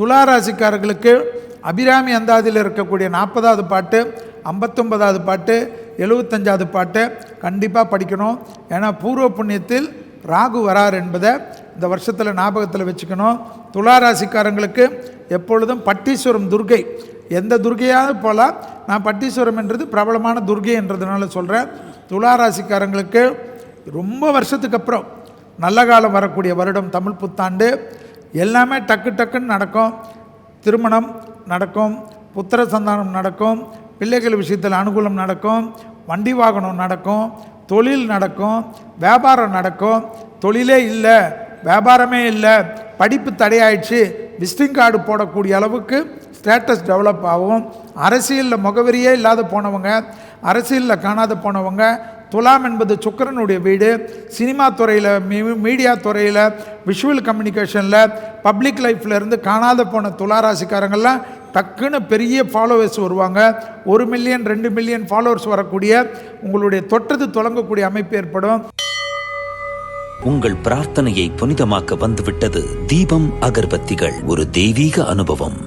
துளாராசிக்காரர்களுக்கு அபிராமி அந்தாதியில் இருக்கக்கூடிய நாற்பதாவது பாட்டு ஐம்பத்தொன்பதாவது பாட்டு எழுபத்தஞ்சாவது பாட்டு கண்டிப்பாக படிக்கணும். ஏன்னா பூர்வ புண்ணியத்தில் ராகு வரார் என்பதை இந்த வருஷத்தில் ஞாபகத்தில் வச்சுக்கணும். துலா ராசிக்காரங்களுக்கு எப்பொழுதும் பட்டீஸ்வரம் துர்கை. எந்த துர்கையாவது போல் நான் பட்டீஸ்வரம் என்றது பிரபலமான துர்கை என்றதுனால சொல்கிறேன் துலா ராசிக்காரங்களுக்கு ரொம்ப வருஷத்துக்கு அப்புறம் நல்ல காலம் வரக்கூடிய வருடம் தமிழ் புத்தாண்டு. எல்லாமே டக்கு டக்குன்னு நடக்கும். திருமணம் நடக்கும் புத்திர சந்தானம் நடக்கும் பிள்ளைகள் விஷயத்தில் அனுகூலம் நடக்கும் வண்டி வாகனம் நடக்கும் தொழில் நடக்கும் வியாபாரம் நடக்கும். தொழிலே இல்லை வியாபாரமே இல்லை படிப்பு தடையாயிடுச்சு விசிட்டிங் கார்டு போடக்கூடிய அளவுக்கு ஸ்டேட்டஸ் டெவலப் ஆகும். அரசியலில் முகவரியே இல்லாத போனவங்க அரசியலில் காணாத போனவங்க துலாம் என்பது சுக்கரனுடைய வீடு சினிமா துறையில் மீடியா துறையில் விஷுவல் கம்யூனிகேஷனில் பப்ளிக் லைஃப்ல இருந்து காணாத போன துளாராசிக்காரங்கள்லாம் டக்குன்னு பெரிய ஃபாலோவர்ஸ் வருவாங்க. ஒரு மில்லியன் ரெண்டு மில்லியன் ஃபாலோவர்ஸ் வரக்கூடிய உங்களுடைய தொட்டது தொடங்கக்கூடிய அமைப்பு ஏற்படும். உங்கள் பிரார்த்தனையை புனிதமாக்க வந்துவிட்டது தீபம் அகர்பத்திகள் ஒரு தெய்வீக அனுபவம்.